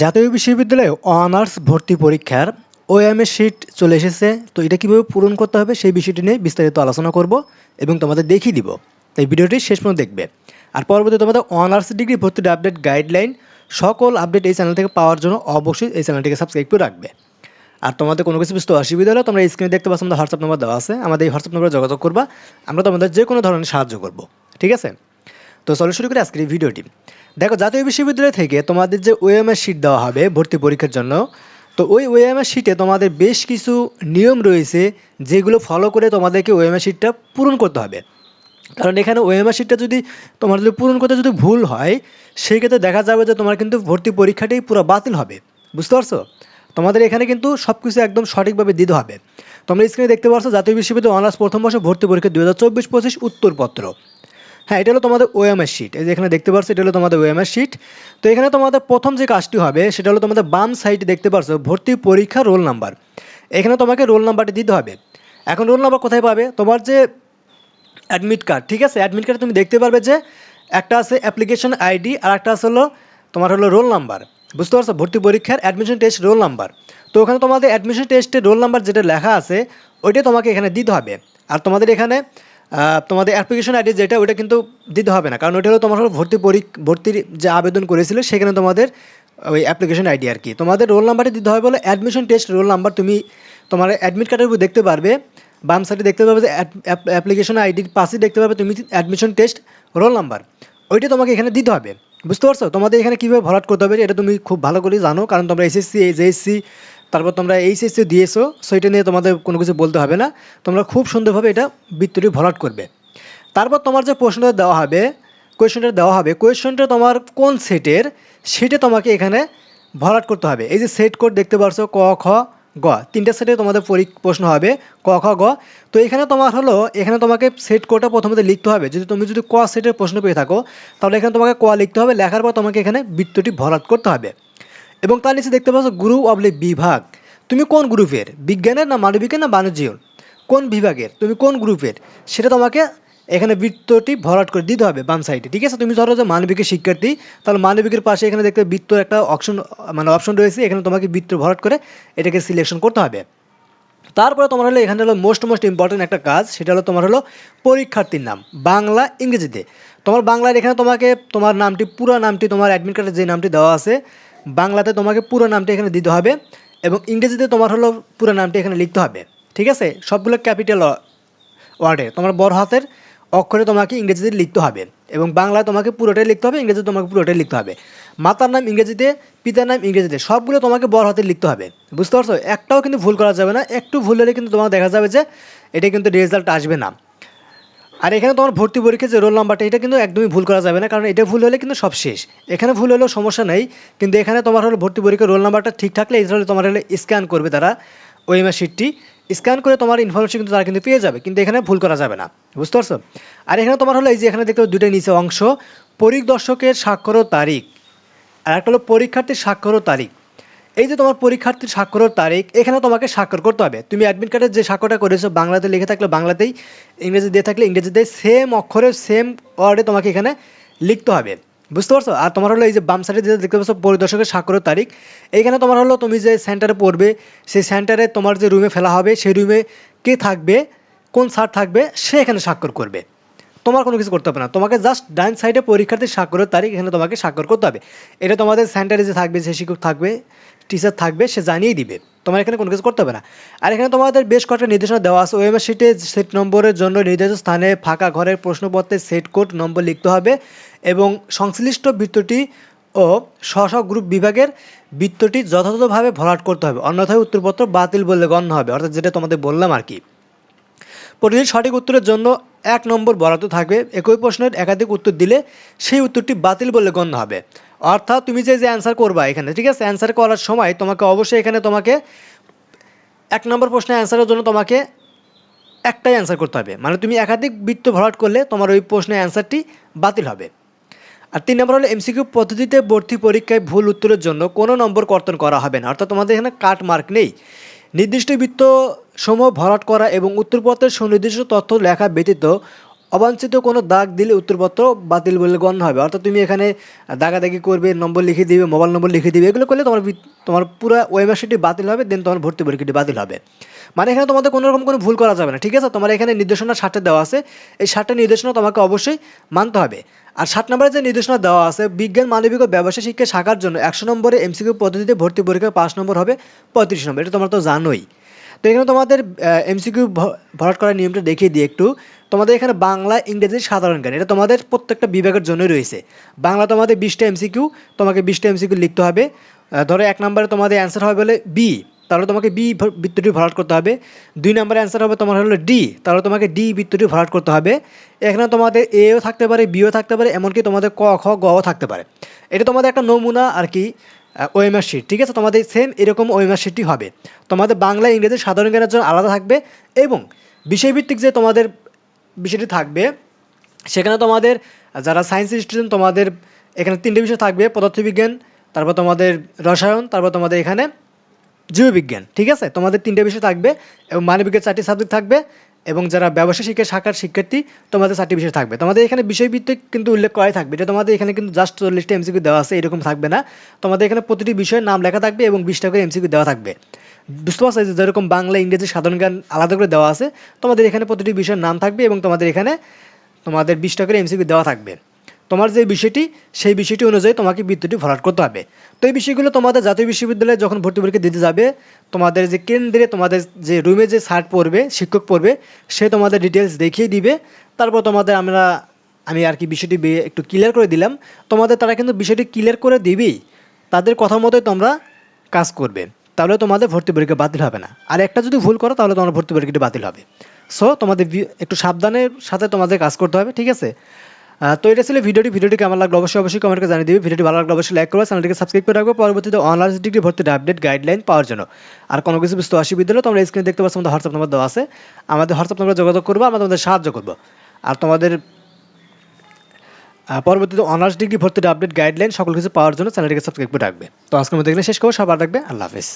জাতীয় বিশ্ববিদ্যালয়ে অনার্স ভর্তি পরীক্ষার ওএমএস শিট চলে এসেছে। তো এটা কীভাবে পূরণ করতে হবে সেই বিষয়টি নিয়ে বিস্তারিত আলোচনা করব এবং তোমাদের দেখিয়ে দিব। তাই ভিডিওটি শেষ পর্যন্ত দেখবে। আর পরবর্তী তোমাদের অনার্স ডিগ্রি ভর্তির আপডেট গাইডলাইন সকল আপডেট এই চ্যানেল থেকে পাওয়ার জন্য অবশ্যই এই চ্যানেলটিকে সাবস্ক্রাইব করে রাখবে। আর তোমাদের কোনো কিছু বুঝতে অসুবিধা হলে তোমরা স্ক্রিনে দেখতে পাচ্ছ, আমাদের হোয়াটসঅ্যাপ নম্বর দেওয়া আছে। আমাদের এই হোয়াটসঅ্যাপ নাম্বারে যোগাযোগ করবা। আমরা তোমাদের যে কোনো ধরনের সাহায্য করব। ঠিক আছে? তো চলো শুরু করি আজকের ভিডিওটি। দেখো, জাতীয় বিশ্ববিদ্যালয় থেকে তোমাদের যে ওএমএস শিট দেওয়া হবে ভর্তি পরীক্ষার জন্য, তো ওই ওএমএস শিটে তোমাদের বেশ কিছু নিয়ম রয়েছে যেগুলো ফলো করে তোমাদেরকে ওএমএস শিটটা পূরণ করতে হবে। কারণ এখানে ওএমআর শিটটা যদি তোমার যদি পূরণ করতে যদি ভুল হয়, সেই ক্ষেত্রে দেখা যাবে যে তোমার কিন্তু ভর্তি পরীক্ষাটাই পুরো বাতিল হবে। বুঝতে পারছ? তোমাদের এখানে কিন্তু সব কিছু একদম সঠিকভাবে দিতে হবে। তোমরা স্ক্রিনে দেখতে পাচ্ছ জাতীয় বিশ্ববিদ্যালয় অনার্স প্রথম বর্ষ ভর্তি পরীক্ষা দু হাজার চব্বিশ পঁচিশ উত্তরপত্র। হ্যাঁ এটা হলো তোমাদের ওএমএস শিট এই যে এখানে দেখতে পাচ্ছ এটা হলো তোমাদের ওএমএস শিট তো এখানে তোমাদের প্রথম যে কাজটি হবে, সেটা হলো তোমাদের বাম সাইডে দেখতে পাচ্ছ ভর্তি পরীক্ষা রোল নাম্বার এখানে তোমাকে রোল নাম্বারটি দিতে হবে। এখন রোল নাম্বার কোথায় পাবে? তোমার যে অ্যাডমিট কার্ড ঠিক আছে? অ্যাডমিট কার্ডে তুমি দেখতে পারবে যে একটা আছে অ্যাপ্লিকেশন আইডি আর একটা আছে হলো তোমার হলো রোল নাম্বার বুঝতে পারছ? ভর্তি পরীক্ষার অ্যাডমিশন টেস্ট রোল নাম্বার তো ওখানে তোমাদের অ্যাডমিশন টেস্টের রোল নাম্বার যেটা লেখা আছে ওইটাই তোমাকে এখানে দিতে হবে। আর তোমাদের এখানে তোমাদের অ্যাপ্লিকেশন আইডি যেটা ওটা কিন্তু দিতে হবে না। কারণ ওটা হলো তোমার ভর্তি পরীক্ষা ভর্তির যে আবেদন করেছিল, সেখানে তোমাদের ওই অ্যাপ্লিকেশন আইডি আর কি। তোমাদের রোল নাম্বারটি দিতে হবে বলে অ্যাডমিশন টেস্ট রোল নাম্বার তুমি তোমার অ্যাডমিট কার্ডের উপর দেখতে পারবে, বাম সাইডে দেখতে পাবে যে অ্যাপ্লিকেশন আইডির পাশে দেখতে পাবে তুমি অ্যাডমিশন টেস্ট রোল নাম্বার ওইটা তোমাকে এখানে দিতে হবে। বুঝতে পারছ? তোমাদের এখানে কীভাবে ভরাট করতে হবে, এটা তুমি খুব ভালো করে জানো। কারণ তোমরা এসএসসি জেএসসি তারপর তোমরা এইচএসসি দিয়েছ সেটা নিয়ে তোমাদের কোনো কিছু বলতে হবে না। তোমরা খুব সুন্দরভাবে এটা বৃত্তটি ভরাট করবে। তারপর তোমার যে প্রশ্নটা দেওয়া হবে কোয়েশনটা দেওয়া হবে কোয়েশনটা তোমার কোন সেটের? সেটা তোমাকে এখানে ভরাট করতে হবে। এই যে সেট কোড দেখতে পারছ, ক, খ, গ, তিনটা সেটে তোমাদের পরী- প্রশ্ন হবে, ক, খ, গ। তো এখানে তোমার হলো, এখানে তোমাকে সেট কোডটা প্রথমে লিখতে হবে। যদি তুমি যদি ক সেটের প্রশ্ন পেয়ে থাকো, তাহলে এখানে তোমাকে ক লিখতে হবে। লেখার পর তোমাকে এখানে বৃত্তটি ভরাট করতে হবে। এবং তার নিচে দেখতে পাচ্ছ, গ্রুপ অবলিক বিভাগ। তুমি কোন গ্রুপের, বিজ্ঞানের না মানবিকের না বাণিজ্যের কোন বিভাগের, তুমি কোন গ্রুপের? সেটা তোমাকে এখানে বৃত্তটি ভরাট করে দিতে হবে বাম সাইডে ঠিক আছে? তুমি ধরো যে মানবিকের শিক্ষার্থী, তাহলে মানবিকের পাশে এখানে দেখতে বৃত্তর একটা অপশন মানে অপশন রয়েছে, এখানে তোমাকে বৃত্ত ভরাট করে এটাকে সিলেকশন করতে হবে। তারপরে তোমার হলো, এখানে হলো মোস্ট মোস্ট ইম্পর্টেন্ট একটা কাজ, সেটা হলো তোমার হলো পরীক্ষার্থীর নাম, বাংলা, ইংরেজিতে। তোমার বাংলার এখানে তোমাকে, তোমার নামটি, পুরো নামটি, তোমার অ্যাডমিট কার্ডে যে নামটি দেওয়া আছে, বাংলাতে তোমাকে পুরো নামটি এখানে দিতে হবে। এবং ইংরেজিতে তোমার হলো পুরো নামটি এখানে লিখতে হবে, ঠিক আছে? সবগুলো ক্যাপিটাল ওয়ার্ডে। তোমার বড় হাতের অক্ষরে তোমাকে ইংরেজিতে লিখতে হবে এবং বাংলায় তোমাকে পুরোটাই লিখতে হবে, ইংরেজিতে তোমাকে পুরোটাই লিখতে হবে। মাতার নাম ইংরেজিতে, পিতার নাম ইংরেজিতে, সবগুলো তোমাকে বড় হাতে লিখতে হবে, বুঝতে পারছ? একটাও কিন্তু ভুল করা যাবে না, একটু ভুল হলে কিন্তু তোমার দেখা যাবে যে এটা কিন্তু রেজাল্ট আসবে না। আর এখানে তোমার ভর্তি পরীক্ষার যে রোল নাম্বারটা, এটা কিন্তু একদমই ভুল করা যাবে না, কারণ এটা ভুল হলে কিন্তু সব শেষ। এখানে ভুল হলেও সমস্যা নেই, কিন্তু এখানে তোমার হলো ভর্তি পরীক্ষার রোল নাম্বারটা ঠিক থাকলে এটা হলে তোমার হলে স্ক্যান করবে তারা ওএমআর শিটটি স্ক্যান করে তোমার ইনফরমেশন কিন্তু তারা কিন্তু পেয়ে যাবে, কিন্তু এখানে ভুল করা যাবে না, বুঝতে পারছ? আর এখানে তোমার হলো এই যে এখানে দেখতে দুইটা নিচে অংশ পরিদর্শকের স্বাক্ষর তারিখ, আর একটা হলো পরীক্ষার্থীর স্বাক্ষর তারিখ। এই যে তোমার পরীক্ষার্থীর স্বাক্ষর ও তারিখ, এখানে তোমাকে স্বাক্ষর করতে হবে। তুমি অ্যাডমিট কার্ডের যে স্বাক্ষরটা করেছ, বাংলাতে লিখে থাকলে বাংলাতেই, ইংরেজি দিয়ে থাকলে ইংরেজিতে সেম অক্ষরে সেম ওয়ার্ডে তোমাকে এখানে লিখতে হবে। বুঝতে পারছ? আর তোমার হলো এই যে বাম সাইডে যেটা দেখতে পাচ্ছ, পরিদর্শকের স্বাক্ষর ও তারিখ, এইখানে তোমার হলো তুমি যে সেন্টারে পড়বে, সেই সেন্টারে তোমার যে রুমে ফেলা হবে, সেই রুমে কে থাকবে, কোন স্যার থাকবে, সে এখানে স্বাক্ষর করবে। তোমার কোনো কিছু করতে হবে না। তোমাকে জাস্ট ডান সাইডে পরীক্ষার্থীর স্বাক্ষরের তারিখ এখানে তোমাকে স্বাক্ষর করতে হবে। এটা তোমাদের সেন্টারে যে থাকবে, যে শিক্ষক থাকবে টিচার থাকবে, সে জানিয়ে দিবে। তোমার এখানে কোনো কিছু করতে হবে না। আর এখানে তোমাদের বেশ কয়েকটা নির্দেশনা দেওয়া আছে। ওএমএস শিটে সেট নম্বরের জন্য নির্ধারিত স্থানে ফাঁকা ঘরের প্রশ্নপত্রে সেট কোড নম্বর লিখতে হবে এবং সংশ্লিষ্ট বৃত্তটি ও স্ব গ্রুপ বিভাগের বৃত্তটি যথাযথভাবে ভরাট করতে হবে। অন্যথায় উত্তরপত্র বাতিল বলে গণ্য হবে। অর্থাৎ যেটা তোমাদের বললাম আর কি। প্রতিদিন সঠিক উত্তরের জন্য এক নম্বর বরাদ্দ থাকবে, একই প্রশ্নের একাধিক উত্তর দিলে সেই উত্তরটি বাতিল বলে গণ্য হবে। অর্থাৎ তুমি যে যে অ্যান্সার করবা এখানে, ঠিক আছে? অ্যান্সার করার সময় তোমাকে অবশ্যই এখানে তোমাকে এক নম্বর প্রশ্নের অ্যান্সারের জন্য তোমাকে একটাই অ্যান্সার করতে হবে। মানে তুমি একাধিক বৃত্ত ভরাট করলে তোমার ওই প্রশ্নের অ্যান্সারটি বাতিল হবে। আর তিন নম্বর হলো এমসিকিউ পদ্ধতিতে ভর্তি পরীক্ষায় ভুল উত্তরের জন্য কোনো নম্বর কর্তন করা হবে না। অর্থাৎ তোমাদের এখানে কাট মার্ক নেই। নির্দিষ্ট বৃত্ত সমূহ ভরাট করা এবং উত্তরপত্রের সুনির্দিষ্ট তথ্য লেখা ব্যতীত অবাঞ্ছিত কোনো দাগ দিলে উত্তরপত্র বাতিল বলে গণ্য হবে। অর্থাৎ তুমি এখানে দাগাদাগি করবে, নম্বর লিখে দিবে, মোবাইল নম্বর লিখে দিবে, এগুলো করলে তোমার তোমার পুরো ওয়েবসাইটটি বাতিল হবে দেন তোমার ভর্তি পরীক্ষাটি বাতিল হবে। মানে এখানে তোমাদের কোনো রকম কোনো ভুল করা যাবে না, ঠিক আছে? তোমার এখানে নির্দেশনা ষাটটা দেওয়া আছে। এই ষাটটা নির্দেশনা তোমাকে অবশ্যই মানতে হবে। আর ষাট নম্বরে যে নির্দেশনা দেওয়া আছে, বিজ্ঞান, মানবিক ও ব্যবসা শিক্ষা শাখার জন্য একশো নম্বরে এমসিকিউ পদ্ধতিতে ভর্তি পরীক্ষায় পাঁচ নম্বর হবে পঁয়ত্রিশ নম্বর। এটা তোমরা তো জানোই। তো এখানে তোমাদের এমসিকিউ ভরাট করার নিয়মটা দেখিয়ে দিই একটু। তোমাদের এখানে বাংলা, ইংরেজি সাধারণ জ্ঞান। এটা তোমাদের প্রত্যেকটা বিভাগের জন্যই রয়েছে। বাংলা তোমাদের বিশটা এমসিকিউ, তোমাকে বিশটা এমসিকিউ লিখতে হবে। ধরো এক নম্বরে তোমাদের অ্যান্সার হবে বলে বি তাহলে তোমাকে বি বৃত্তটি ভরাট করতে হবে। দুই নম্বরে অ্যান্সার হবে তোমার হলো ডি তাহলে তোমাকে ডি বৃত্তটি ভরাট করতে হবে। এখানে তোমাদের এও থাকতে পারে বিও থাকতে পারে, এমনকি তোমাদের ক, খ গও থাকতে পারে। এটা তোমাদের একটা নমুনা আর কি ওএমআর শিট ঠিক আছে? তোমাদের সেম এরকম ওএমআর শিটই হবে। তোমাদের বাংলা, ইংরেজি সাধারণ জ্ঞানের জন্য আলাদা থাকবে এবং বিষয়ভিত্তিক যে তোমাদের বিষয়টি থাকবে। সেখানে তোমাদের, যারা সায়েন্সের স্টুডেন্ট তোমাদের এখানে তিনটে বিষয় থাকবে, পদার্থবিজ্ঞান, তারপর তোমাদের রসায়ন, তারপর তোমাদের এখানে জীববিজ্ঞান, ঠিক আছে? তোমাদের তিনটে বিষয় থাকবে এবং মানবিকের চারটি সাবজেক্ট থাকবে এবং যারা ব্যবসা শিক্ষা শাখার শিক্ষার্থী, তোমাদের চারটি বিষয় থাকবে। তোমাদের এখানে বিষয়ভিত্তিক কিন্তু উল্লেখ করাই থাকবে। এটা তোমাদের এখানে কিন্তু জাস্ট চল্লিশটা এমসিকিউ দেওয়া আছে, এরকম থাকবে না। তোমাদের এখানে প্রতিটি বিষয়ের নাম লেখা থাকবে এবং বিশটা করে এমসিকিউ দেওয়া থাকবে। বুঝতে পারছ যে যেরকম বাংলা, ইংরেজি সাধারণ জ্ঞান আলাদা করে দেওয়া আছে, তোমাদের এখানে প্রতিটি বিষয়ের নাম থাকবে এবং তোমাদের এখানে তোমাদের বিশটা করে এমসিকিউ দেওয়া থাকবে। তোমার যে বিষয়টি, সেই বিষয়টি অনুযায়ী তোমাকে বৃত্তটি ভরাট করতে হবে। তো এই বিষয়গুলো তোমাদের জাতীয় বিশ্ববিদ্যালয়ে যখন ভর্তি পরীক্ষা দিতে যাবে, তোমাদের যে কেন্দ্রে তোমাদের যে রুমে যে স্যার পড়বে, শিক্ষক পড়বে, সে তোমাদের ডিটেলস দেখিয়ে দিবে। তারপর তোমাদের আমরা, আমি আর কি বিষয়টি একটু ক্লিয়ার করে দিলাম। তোমাদের তারা কিন্তু বিষয়টি ক্লিয়ার করে দিবেই। তাদের কথা মতোই তোমরা কাজ করবে। তাহলে তোমাদের ভর্তি পরীক্ষা বাতিল হবে না। আর একটা যদি ভুল করো, তাহলে তোমার ভর্তি পরীক্ষাটি বাতিল হবে। সো তোমাদের একটু সাবধানের সাথে তোমাদের কাজ করতে হবে, ঠিক আছে? তো এটা ছিল ভিডিওটি। ভিডিওটি কেমন লাগল অবশ্যই অবশ্যই কমেন্ট করে জানিয়ে দিবে। ভিডিওটি ভালো লাগলে অবশ্যই লাইক করবে চ্যানেলটিকে সাবস্ক্রাইব করে রাখবে। পরবর্তীতে অনলাইন ডিগ্রি ভর্তির আপডেট গাইডলাইন পাওয়ার জন্য। আর কোনো কিছু বুঝতে অসুবিধা হলে তোমরা স্ক্রিনে দেখতে পাচ্ছ আমাদের হোয়াটসঅ্যাপ নাম্বার দেওয়া আছে। আমাদের হোয়াটসঅ্যাপ নাম্বারে যোগাযোগ করব, আমরা তোমাদের সাহায্য করব। আর তোমাদের পরবর্তীতে অনার্স ডিগ্রি ভর্তির আপডেট গাইডলাইন সকল কিছু পাওয়ার জন্য চ্যানেলটিকে সাবস্ক্রাইব করে রাখবে। তো আজকের মধ্যে শেষ করব। সবার রাখবে আল্লাহ হাফেজ।